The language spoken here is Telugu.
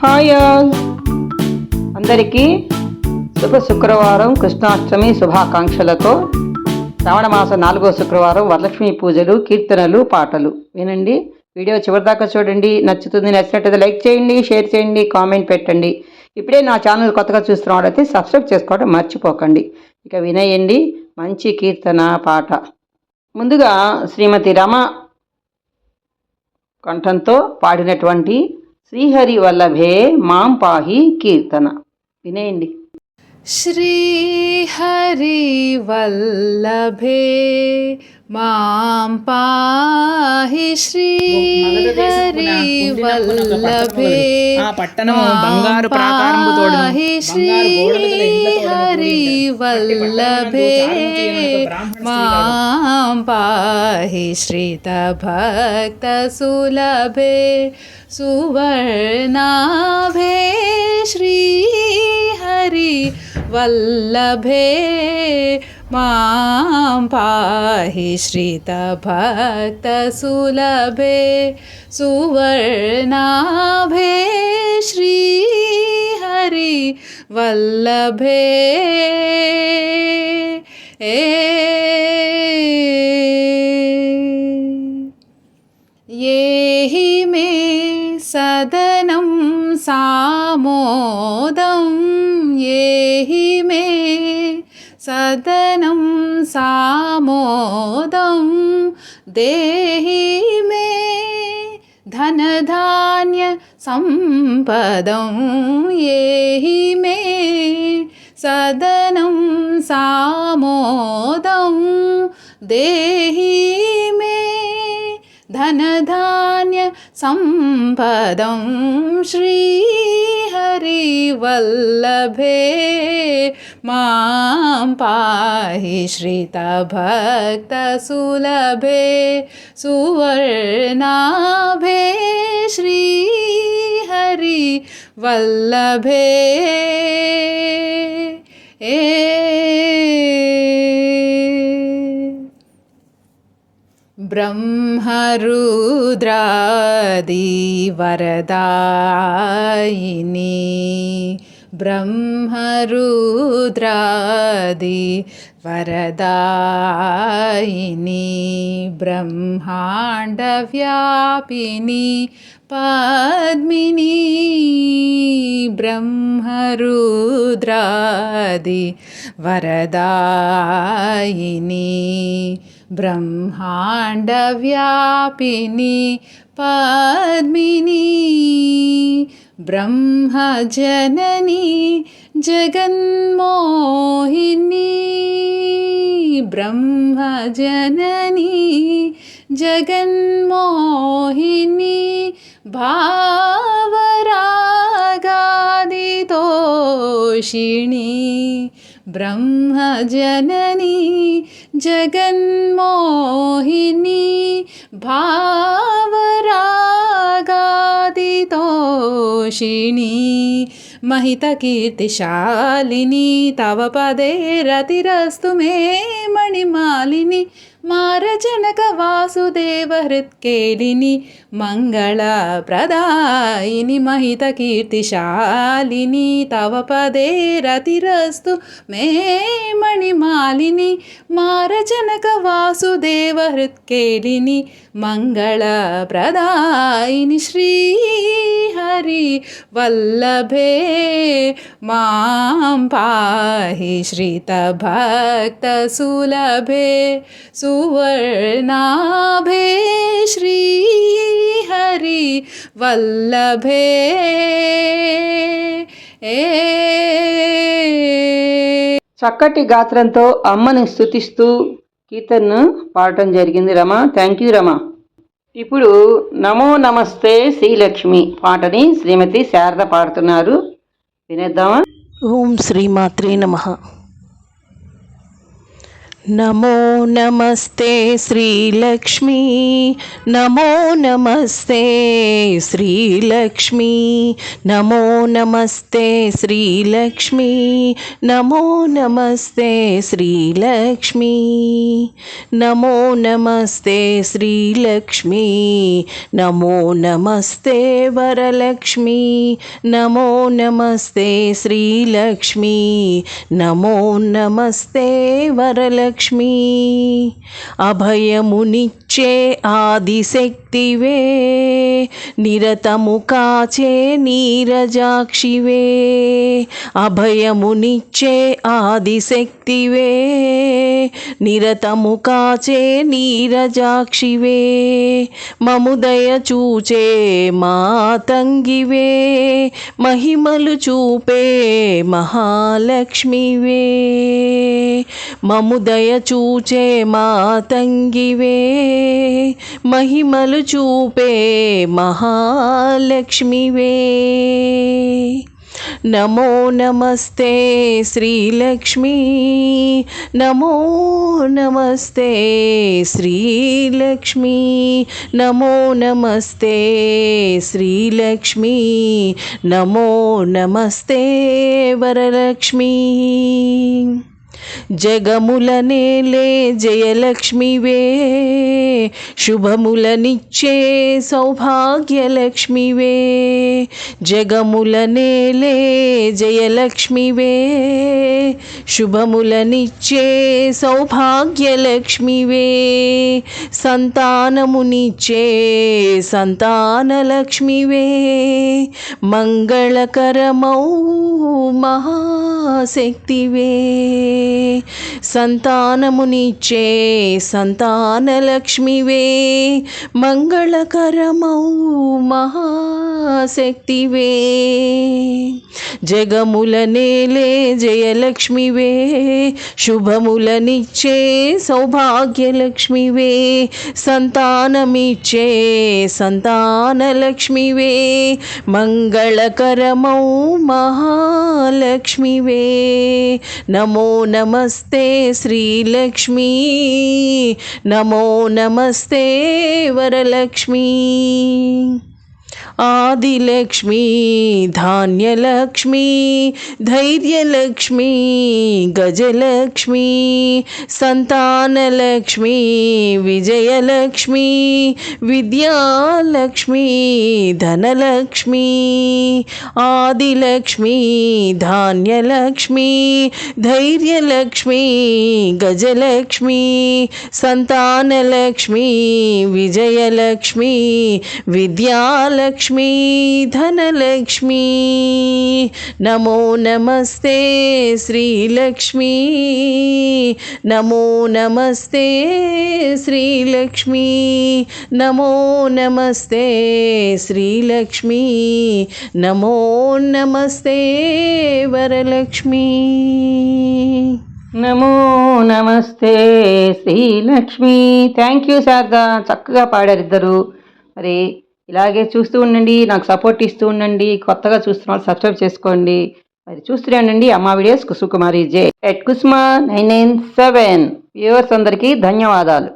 Hi all. అందరికీ శుభ శుక్రవారం కృష్ణాష్టమి శుభాకాంక్షలతో శ్రావణ మాసం నాలుగో శుక్రవారం వరలక్ష్మి పూజలు కీర్తనలు పాటలు. వినండి. వీడియో చివరిదాకా చూడండి. నచ్చుతుంది నచ్చినట్టయితే లైక్ చేయండి షేర్ చేయండి కామెంట్ పెట్టండి. ఇప్పుడే నా ఛానల్ కొత్తగా చూస్తున్నవాడైతే సబ్స్క్రైబ్ చేసుకోవడం మర్చిపోకండి. ఇక వినేయండి. మంచి కీర్తన పాట. ముందుగా శ్రీమతి రమ కంఠంతో పాడినటువంటి శ్రీహరి వల్లభే మాం పాహి కీర్తన వినేయండి श्रीहरिवल्लभे मां पाहि श्रीहरिवल्लभे ఆ పట్టణము బంగారు ప్రాకారము తోడును పాహి బంగారు గోడలు గల ఇండ్ల తోడును కూడి माँ पाहि श्रितभक्तसुलभे सुवर्णाभे श्रीहरि वल्लभे। ए। ये हि मे सदनं सामोदं ये हि मे सदनं सामोदं देहि मे धनधान्य सम्पदं येहि मे सदनं सामोदं देहि मे धनधान्य सम्पदं श्री श्रीहरिवल्लभे माँ पाहि श्रितभक्तसुलभे सुवर्णाभे श्रीहरि वल्लभे ए ब्रह्मरुद्रादिवरदायिनी। ब्रह्मरुद्रादि वरदायिनी ब्रह्माण्डव्यापिनी पद्मिनी ब्रह्मरुद्रादि वरदायिनी ब्रह्माण्डव्यापिनी पद्मिनी ब्रह्मजननी जगन्मोहिनी ब्रह्मजननी जगन्मोहिनी भावरागादितोषिणी ब्रह्मजननी जगन्मोहिनी भावरागादितोषिणी। महितकीर्तिशालिनी तव पदे रतिरस्तु मे मणिमालिनि మారజనక వాసుదేవ హృత్కేళిని మంగళప్రదాయిని మహిత కీర్తిశాలిని తవ పదే రతిరస్తు మే మణిమాలిని మారజనక వాసుదేవ హృత్కేళిని మంగళప్రదాయిని శ్రీ హరి వల్లభే మాం పాహి శ్రీత భక్త సులభే. సు सुवर्णाभे श्रीहरि वल्लभे ए చక్కటి గాత్రంతో అమ్మని స్థుతిస్తూ కీర్తనను పాడటం జరిగింది రమ థ్యాంక్ యూ రమ ఇప్పుడు నమో నమస్తే శ్రీలక్ష్మి పాటని శ్రీమతి శారద పాడుతున్నారు వినేద్దామా ఓం శ్రీమాత్రే నమ नमो नमस्ते श्रीलक्ष्मी। नमो नमस्ते श्रीलक्ष्मी। नमो नमस्ते श्रीलक्ष्मी। नमो नमस्ते श्रीलक्ष्मी। नमो नमस्ते श्रीलक्ष्मी। नमो नमस्ते वरलक्ष्मी। नमो नमस्ते श्रीलक्ष्मी। नमो नमस्ते वरलक्ष्मी। లక్ష్మి అభయమునిచ్చే ఆదిశక్తివే. నిరతము కాచే నీరజాక్షివే. అభయమునిచ్చే ఆదిశక్తివే. నిరతము కాచే నీరజాక్షివే మముదయ చూచే మాతంగివే. మహిమలు చూపే మహాలక్ష్మివే. మముదయ చూచే మాతంగివే మహిమలు చూపే మహాలక్ష్మివే నమో నమస్తే శ్రీలక్ష్మీ నమో నమస్తే శ్రీలక్ష్మీ నమో నమస్తే శ్రీలక్ష్మీ నమో నమస్తే వరలక్ష్మీ జగముల నేలే జయలక్ష్మివే శుభములనిచ్చే సౌభాగ్యలక్ష్మివే జగముల నేలే జయలక్ష్మివే శుభములనిచ్చే సౌభాగ్యలక్ష్మివే సంతానమునిచ్చే సంతానలక్ష్మివే మంగళకరమౌ మహాశక్తివే సంతానమునిచ్చే సంతానలక్ష్మివే మంగళకరమౌ మహాశక్తివే. జగముల నేలే జయలక్ష్మివే శుభములనిచ్చే సౌభాగ్యలక్ష్మివే సంతానమిచ్చే సంతానలక్ష్మివే మంగళకరమౌ మహాలక్ష్మివే. నమో నమ नमस्ते श्रीलक्ष्मी नमो नमस्ते वरलक्ष्मी। आदिलक्ष्मी, धान्यलक्ष्मी, धैर्यलक्ष्मी, गजलक्ष्मी सन्तानलक्ष्मी विजयलक्ष्मी, विद्यालक्ष्मी, धनलक्ष्मी, आदिलक्ष्मी, धान्यलक्ष्मी, धैर्यलक्ष्मी, गजलक्ष्मी सन्तानलक्ष्मी विजयलक्ष्मी, विद्यालक्ष्मी లక్ష్మీ ధనలక్ష్మీ. నమో నమస్తే శ్రీలక్ష్మీ. నమో నమస్తే శ్రీలక్ష్మీ. నమో నమస్తే శ్రీలక్ష్మీ. నమో నమస్తే వరలక్ష్మీ. నమో నమస్తే శ్రీలక్ష్మి. Thank you Sharada. చక్కగా పాడారు ఇద్దరు మరి ఇలాగే చూస్తూ ఉండండి నాకు సపోర్ట్ ఇస్తూ ఉండండి కొత్తగా చూస్తున్న వాళ్ళు సబ్స్క్రైబ్ చేసుకోండి. మరి చూస్తూనే ఉండండి అమ్మ videos Kusukumari J. At Kusma nine nine seven viewers అందరికీ ధన్యవాదాలు.